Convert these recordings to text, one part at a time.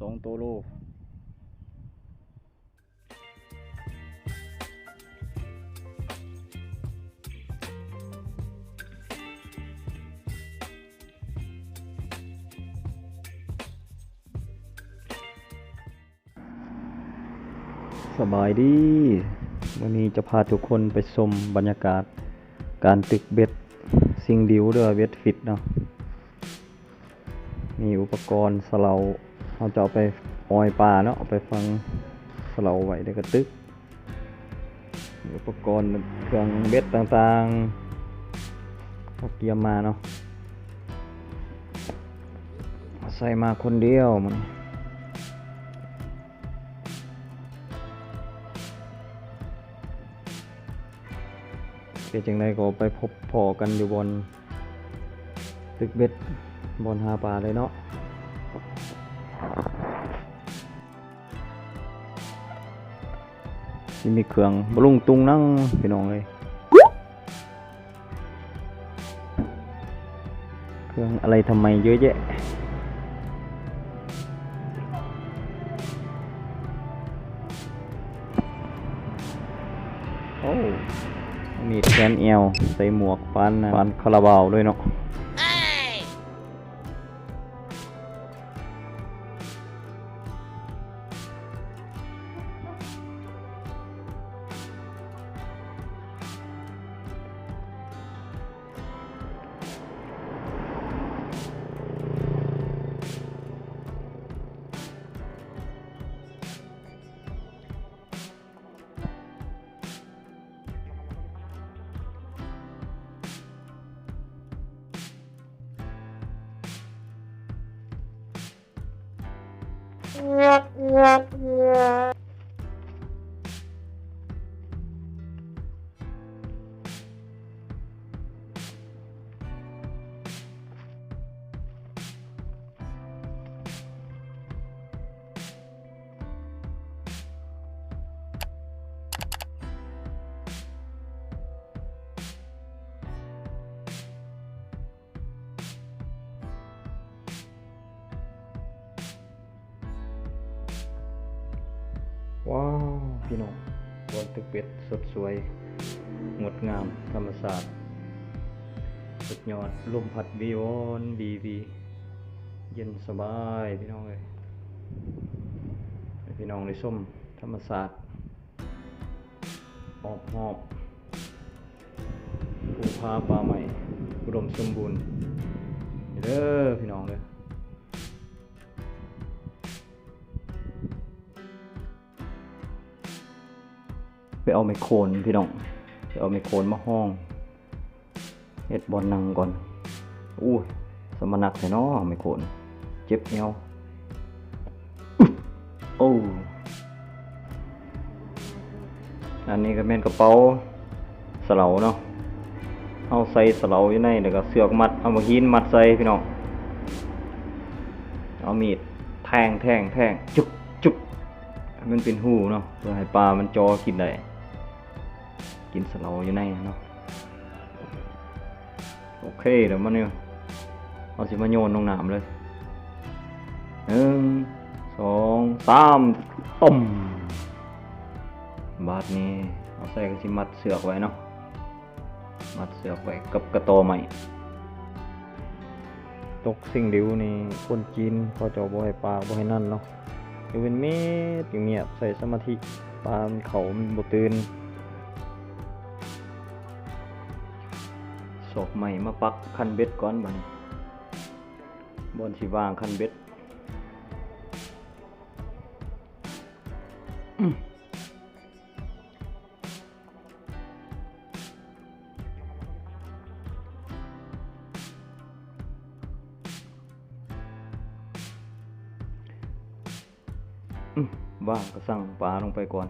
สองตัวโลสบายดีวันนี้จะพาทุกคนไปชมบรรยากาศการตึกเบ็ดซิงดิวเด้วยเบ็ดฟิตเนาะมีอุปกรณ์สเลา เราจะเอาไปออยปลาเนาะเอาไปฟังสเลาไว้ในกระตึก อุปกรณ์เครื่องเบ็ดต่างๆเขาเตรียมมาเนาะใส่มาคนเดียวมันเป็นจังไดก็ไปพบพอกันอยู่บนตึกเบ็ดบนหาปลาเลยเนาะ ที่มีเครื่องบลุงตุงนั่งพี่น้องเลย เครื่องอะไรทำไมเยอะแยะโอ้มีดแขนเอวใส่หมวกฟันนะฟันคาราบาวด้วยเนาะ Thank you. ว้าว พี่น้องบนตึกเป็ดสดสวย งดงามธรรมศาสตร์ สุดยอดลมพัดวีวอนวีวีเย็นสบายพี่น้องเลยพี่น้องได้ส้มธรรมศาสตร์ออกหอบภูพาปลาใหม่ อุดมสมบูรณ์เด้อพี่น้องเลย ไปเอาไมโครนพี่น้องไปเอาไมโครนมาห้องเฮ็ดบอลนังก่อนอู้ยสมนักใส่น้อไมโครนเจ็บเอวอึ๊บโอ้อันนี้ก็เป็นกระเป๋าสเลาเนาะเอาใส่สเลาอยู่ในแล้วก็เสือกมัดเอามาหินมัดใส่พี่น้องเอามีดแทงแทงแทงจุกจุกมันเป็นหูเนาะเพื่อให้ปลามันจอกินได้ กินสโลว์อยู่ในเนาะโอเคเดี๋ยวมันเนี่ยเอาสิมาโยนลงน้ำเลยหนึ่งสองสามต้มบาทนี้เอาใส่กระสิมัดเสือกไว้เนาะมัดเสือกไว้กับกระโตใหม่ตกสิ่งดิวนี่คนจีนเขาจะบ่ให้ปลาบ่ให้นั่นเนาะอยู่เป็นเม็ดอย่างเงียบใส่สมาธิปลามันเขามันบ่ตื่น ศอกใหม่มาปักคันเบ็ดก่อนบัดนบอนสิวางคันเบ็ดว่างก็สั่งปลาลงไปก่อน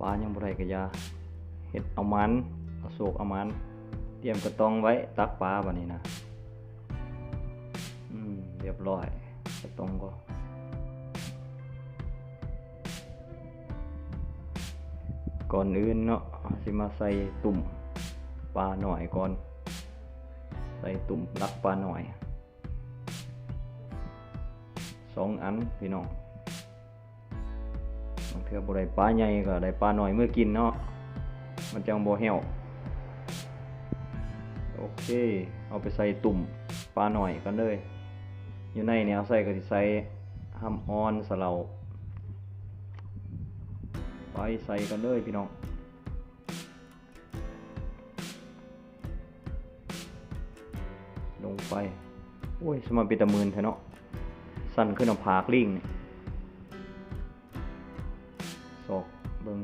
ปลายังบ่ได้กะยาเห็ดเอามันอโศกเอามัน เตรียมกระตองไว้ตักปลาบันนี้นะ อืม เรียบร้อย กระตองก็ ก่อนอื่นเนาะสิมาใส่ตุ่มปลาหน่อยก่อน ใส่ตุ่มรักปลาหน่อย สองอันพี่น้องบางเทื่อบ่ได้ปลาใหญ่ก็ได้ปลาหน้อยเมื่อกินเนาะ มันจังบ่แห้ว โอเค เอาไปใส่ตุ่มปลาหน่อยกันเลย อยู่ในเนี่ยเอาใส่ก็สิใส่ห้ำออนสเลาไปใส่กันเลยพี่น้องลงไป โอ้ย สมาปิตะมืนแท้เนาะ สั่นขึ้นเอาผากลิงนี่ศอกเบิง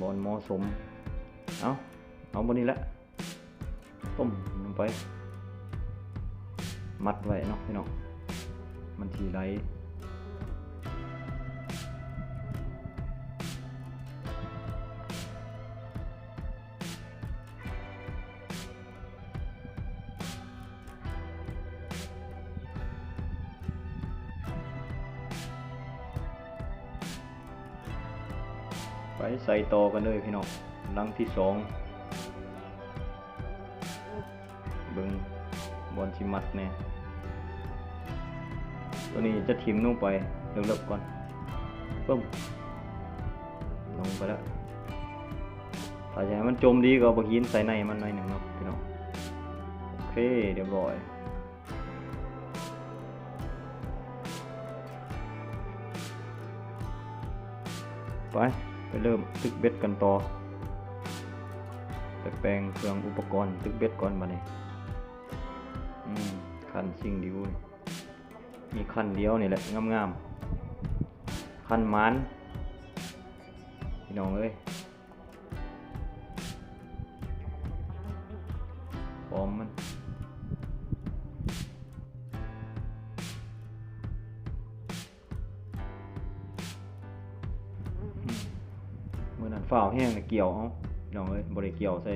บอลมอสม เอาเอาบนนี้และ มลงไป มัดไว้เนาะพี่น้องมันทีไรไปใส่ต่อกันเลยพี่น้องหลังที่สอง เบิงบอลชิมัดเนี่ยตัวนี้จะทิมลงไปเริ่มๆก่อนปึ้มลงไปแล้วถ้าอยากให้มันจมดีก็เอาบะหินใส่ในมันหน่อยหนึ่งเนาะพี่น้องโอเคเรียบร้อยไปไปเริ่มตึกเบ็ดกันต่อไปแปลงเครื่องอุปกรณ์ตึกเบ็ดก่อนมาเนี่ย คันสิ่งดิวมีคันเดียวนี่แหละงามๆคันมันพี่น้องเอ้ยพร้อมมันเมื่อนั้นฝ้าวแห้งน่ะเกี่ยวเอาพี่น้องเอ้ยบ่ได้เกี่ยวใส่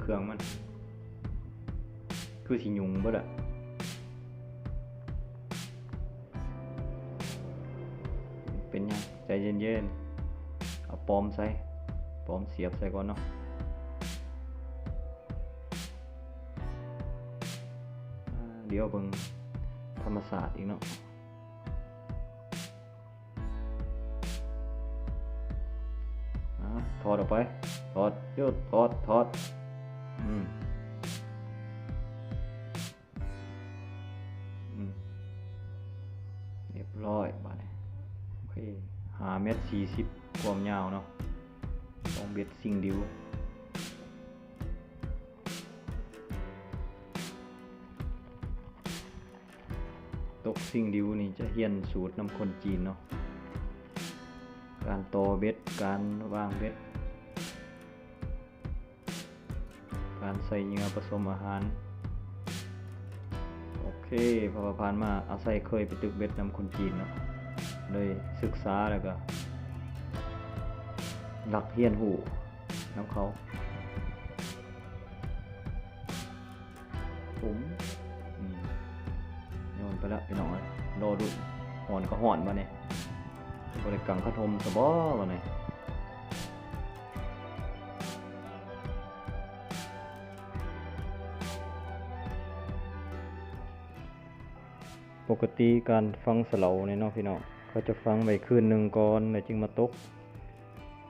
เครื่องมัน คือสิยุงเบิดอะ เป็นยังใจเย็นๆ เอาปอมใส่ปอมเสียบใส่ก่อนเนาะเดี๋ยวเบิ่งธรรมศาสตร์อีกเนาะถอดออกไป ถอดยืดถอด ถอด อืม อืม เรียบร้อยบาน หาเม็ดสี่สิบความยาวเนาะสองเบ็ดซิงดิวตกซิงดิวนี่จะเฮียนสูตรน้ำคนจีนเนาะการต่อเบ็ดการวางเบ็ด การใส่เหงื่อผสมอาหาร โอเคพอผ่านมาอาศัยเคยไปตึกเบ็ดนำคนจีนเนาะ เลยศึกษาแล้วก็หลักเฮียนหูน้ำเขา ผมอืมโยนไปแล้วไปหน่อยรอดูหอนก็หอนมาเนี่ยบริกังขะทมสบอวะเนี่ยปกติการฟังสเลาในนอกพี่น้อง เขาจะฟังไว้คืนหนึ่งก่อนแล้วจึงมาตก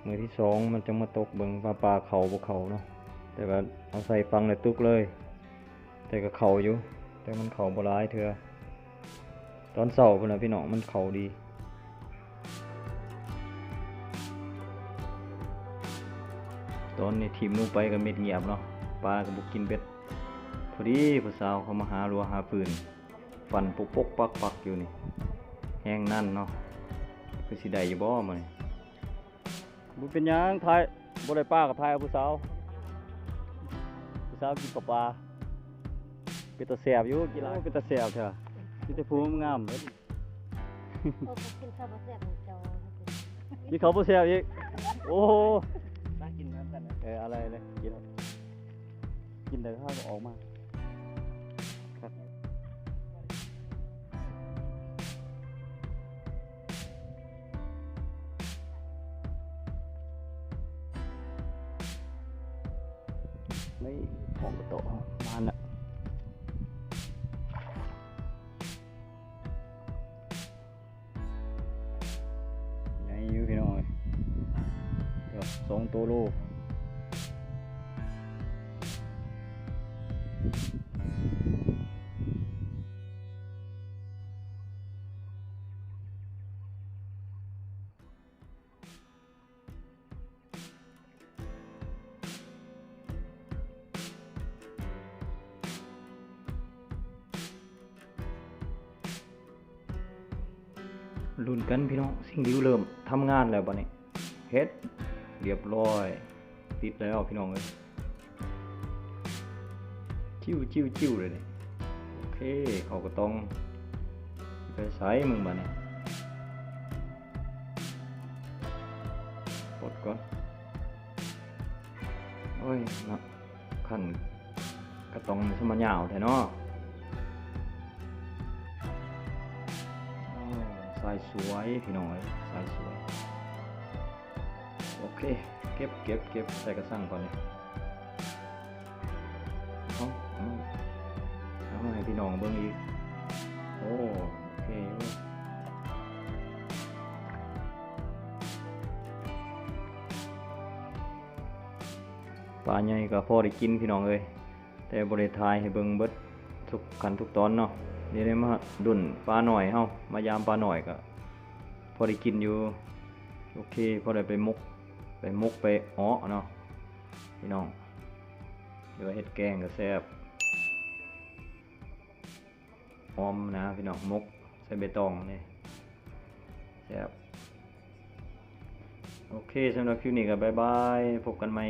มือที่สองมันจะมาตกเบิงปลาปลาเขาบกเขาเนาะแต่ว่าเอาใส่ฟังในตุกเลย แต่ก็เขาอยู่ แต่มันเขาบร้ายเถอะตอนเสาร์พุ่นนะพี่น้องมันเขาดีตอนนี้ทีมลงไปก็เม็ดเงียบเนาะปลาก็บุกกินเบ็ดพอดีผู้สาวเขามาหารัวหาปืน ฟันปกปกปักปักอยู่นี่ แห้งนั่นเนาะคือสิได้อยู่บ่มื้อนี้บ่เป็นหยังทายบ่ได้ปลากับทายเอาผู้สาวผู้สาวกินกับปลาเป็นตาแซ่บอยู่กีฬาเป็นตาแซ่บเถอะมีแต่ภูมิงามเบิดโอ้ก็กินข้าวบ่แซ่บของเจ้ามีเขาบ่แซ่บอีกโอ้โหน่ากินเหมือนกันนะเอออะไรเลยกินเอากินแต่ข้าวก็ออกมา โตโลลุ้นกันพี่น้องสิ่งที่เริ่มทำงานแล้วบัดนี้เฮ็ด เรียบร้อย ติดแล้วพี่น้องเอ้ยจิ้วจิ้วจิ้วเลยเนี่ยโอเคเขาก็ต้องไปใช้มึงบ้านี่กดก่อนโอ้ยนะขันก็ต้องสมันยาวแท้เนาะโอ้สายสวยพี่น้องเอ้ยสายสวย เคเก็บเก็บเก็บใส่กระสังก่อนเลยเอาเอาเอาให้พี่น้องเบิ่งอีก โอ้โอเคปลาใหญ่ก็พอได้กินพี่น้องเอ้ยแต่บริทายให้เบิ่งเบิดทุกขันทุกตอนเนาะเดี๋ยวได้มาดุนปลาหน่อยเฮามายามปลาหน่อยก็พอได้กินอยู่ โอเค พอได้ไปมุก ไปมุกไปอ้อเนาะพี่น้องเดี๋ยวาเห็ดแกงก็แซ่บหอมนะพี่น้องมุกใส่ใบตองนี่แซ่บโอเคสำหรับคลิปนี้ก็บายบายพบกันใหม่